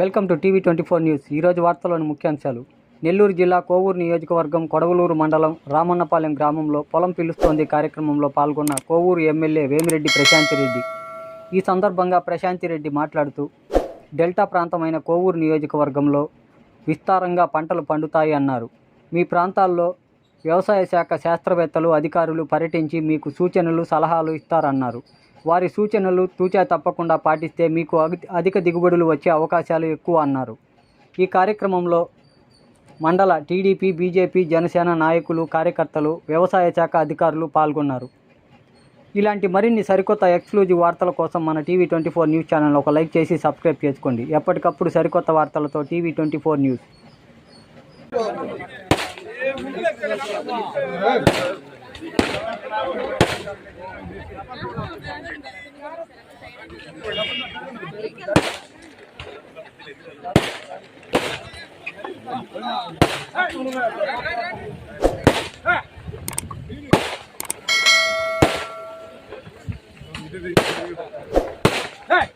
Welcome to TV twenty four news. ఈరోజు వార్తలోని ముఖ్యాంశాలు. నెల్లూరు జిల్లా కోవూరు నియోజకవర్గం కొడవలూరు మండలం రామన్నపాలెం గ్రామంలో పొలం పిలుస్తోంది కార్యక్రమంలో పాల్గొన్న కోవూరు ఎమ్మెల్యే వేమిరెడ్డి ప్రశాంతిరెడ్డి ఈ సందర్భంగా ప్రశాంతిరెడ్డి మాట్లాడుతూ డెల్టా ప్రాంతమైన కోవూరు నియోజకవర్గంలో విస్తారంగా పంటలు పండుతాయి అన్నారు. మీ ప్రాంతాల్లో వ్యవసాయ శాఖ శాస్త్రవేత్తలు అధికారులు పర్యటించి మీకు సూచనలు సలహాలు ఇస్తారన్నారు. వారి సూచనలు తూచా తప్పకుండా పాటిస్తే మీకు అధిక దిగుబడులు వచ్చే అవకాశాలు ఎక్కువ అన్నారు. ఈ కార్యక్రమంలో మండల టీడీపీ బీజేపీ జనసేన నాయకులు కార్యకర్తలు వ్యవసాయ శాఖ అధికారులు పాల్గొన్నారు. ఇలాంటి మరిన్ని సరికొత్త ఎక్స్క్లూజివ్ వార్తల కోసం మన TV twenty four news channel ఒక లైక్ చేసి సబ్స్క్రైబ్ చేసుకోండి. ఎప్పటికప్పుడు సరికొత్త వార్తలతో TV twenty four news. Hey!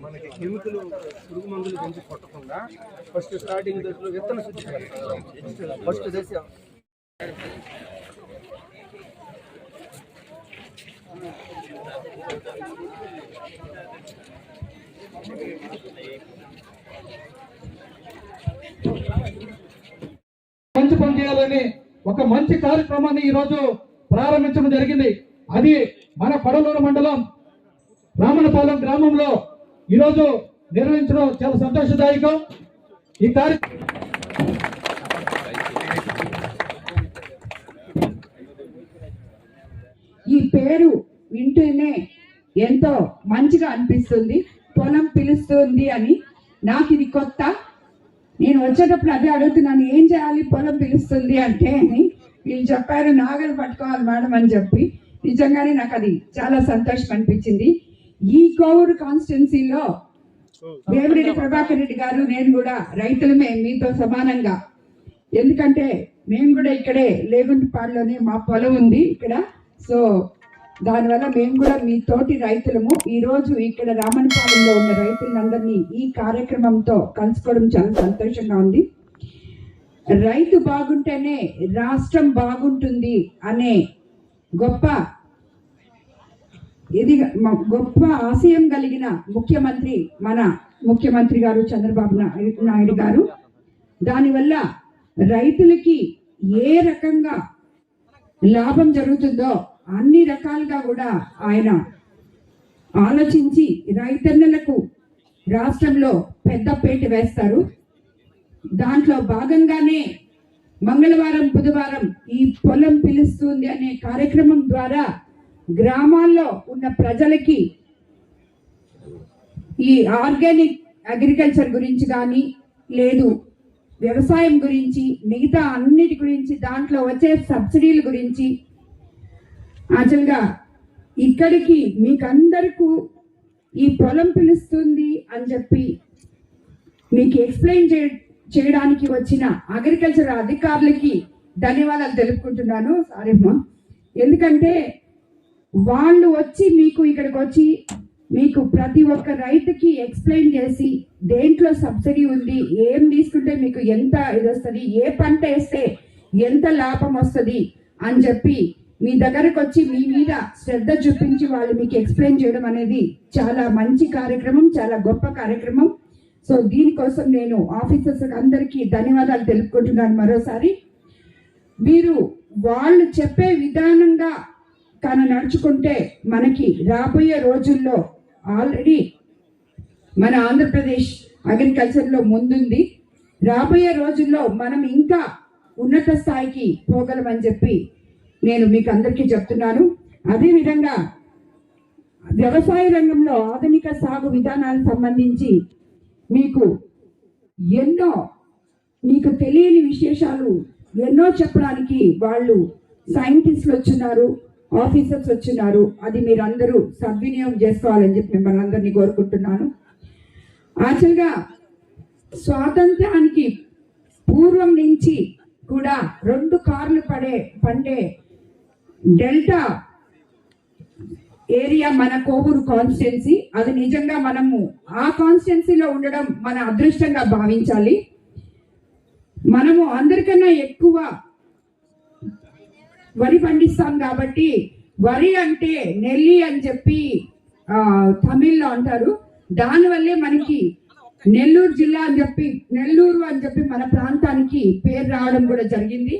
మనకి కెమికల్ పురుగు మందులు పెంచి కొట్టకుండా ఫస్ట్ స్టార్టింగ్ దశలో విత్తన శుద్ధి ఫస్ట్ దశ మంచి పని చేయాలని ఒక మంచి కార్యక్రమాన్ని ఈరోజు ప్రారంభించడం జరిగింది. అది మన పడలూరు మండలం రామనపాలెం గ్రామంలో ఈ రోజు నిర్వహించడం చాలా సంతోషదాయకం. ఈ కార్యక్రమం ఈ పేరు వింటూనే ఎంతో మంచిగా అనిపిస్తుంది. పొలం పిలుస్తుంది అని. నాకు ఇది కొత్త. నేను వచ్చేటప్పుడు అదే అడుగుతున్నాను ఏం చేయాలి? పొలం పిలుస్తుంది అంటే అని. వీళ్ళు చెప్పారు నాగలు పట్టుకోవాలి మేడం అని చెప్పి. నిజంగానే నాకు అది చాలా సంతోషం అనిపించింది. ఈ కోవూరు కాన్స్టిట్యున్సీలో వేమిరెడ్డి ప్రభాకర్ రెడ్డి గారు నేను కూడా రైతులమే మీతో సమానంగా. ఎందుకంటే మేము కూడా ఇక్కడే లేగుంటిపాడులోనే మా పొలం ఉంది ఇక్కడ. సో దానివల్ల మేము కూడా మీ తోటి రైతులము. ఈ రోజు ఇక్కడ రామనపాలెంలో ఉన్న రైతులందరినీ ఈ కార్యక్రమంతో కలుసుకోవడం చాలా సంతోషంగా ఉంది. రైతు బాగుంటేనే రాష్ట్రం బాగుంటుంది అనే గొప్ప ఇది గొప్ప ఆశయం కలిగిన ముఖ్యమంత్రి మన ముఖ్యమంత్రి గారు చంద్రబాబు నాయుడు నాయుడు గారు. దానివల్ల రైతులకి ఏ రకంగా లాభం జరుగుతుందో అన్ని రకాలుగా కూడా ఆయన ఆలోచించి రైతన్నలకు రాష్ట్రంలో పెద్దపేట వేస్తారు. దాంట్లో భాగంగానే మంగళవారం బుధవారం ఈ పొలం పిలుస్తుంది అనే కార్యక్రమం ద్వారా గ్రామాల్లో ఉన్న ప్రజలకి ఈ ఆర్గానిక్ అగ్రికల్చర్ గురించి కానీ లేదు వ్యవసాయం గురించి మిగతా అన్నిటి గురించి దాంట్లో వచ్చే సబ్సిడీల గురించి యాక్చువల్గా ఇక్కడికి మీకందరకు ఈ పొలం పిలుస్తుంది అని చెప్పి మీకు ఎక్స్ప్లెయిన్ చే చేయడానికి వచ్చిన అగ్రికల్చర్ అధికారులకి ధన్యవాదాలు తెలుపుకుంటున్నాను. సారీమ్మా ఎందుకంటే వాళ్ళు వచ్చి మీకు ఇక్కడికి వచ్చి మీకు ప్రతి ఒక్క రైతుకి ఎక్స్ప్లెయిన్ చేసి దేంట్లో సబ్సిడీ ఉంది ఏం తీసుకుంటే మీకు ఎంత ఇది వస్తుంది ఏ పంట వేస్తే ఎంత లాభం వస్తుంది అని చెప్పి మీ దగ్గరకు వచ్చి మీ మీద శ్రద్ధ చూపించి వాళ్ళు మీకు ఎక్స్ప్లెయిన్ చేయడం అనేది చాలా మంచి కార్యక్రమం చాలా గొప్ప కార్యక్రమం. సో దీనికోసం నేను ఆఫీసర్స్ అందరికీ ధన్యవాదాలు తెలుపుకుంటున్నాను మరోసారి. మీరు వాళ్ళు చెప్పే విధానంగా కానీ నడుచుకుంటే మనకి రాబోయే రోజుల్లో ఆల్రెడీ మన ఆంధ్రప్రదేశ్ అగ్రికల్చర్లో ముందుంది. రాబోయే రోజుల్లో మనం ఇంకా ఉన్నత స్థాయికి పోగలమని చెప్పి నేను మీకు అందరికీ చెప్తున్నాను. అదేవిధంగా వ్యవసాయ రంగంలో ఆధునిక సాగు విధానాలకు సంబంధించి మీకు ఎన్నో మీకు తెలియని విశేషాలు ఎన్నో చెప్పడానికి వాళ్ళు సైంటిస్టులు వచ్చున్నారు ఆఫీసర్స్ వచ్చున్నారు. అది మీరందరూ సద్వినియోగం చేసుకోవాలని చెప్పి మిమ్మల్ని అందరినీ కోరుకుంటున్నాను. యాక్చువల్గా స్వాతంత్రానికి పూర్వం నుంచి కూడా రెండు కార్లు పడే పండే డెల్టా ఏరియా మన కోవూరు కాన్స్టిట్యున్సీ. అది నిజంగా మనము ఆ కాన్స్టిట్యున్సీలో ఉండడం మన అదృష్టంగా భావించాలి. మనము అందరికన్నా ఎక్కువ వరి పండిస్తాం కాబట్టి వరి అంటే నెల్లి అని చెప్పి తమిళ్ళో అంటారు. దానివల్లే మనకి నెల్లూరు జిల్లా అని చెప్పి నెల్లూరు అని చెప్పి మన ప్రాంతానికి పేరు రావడం కూడా జరిగింది.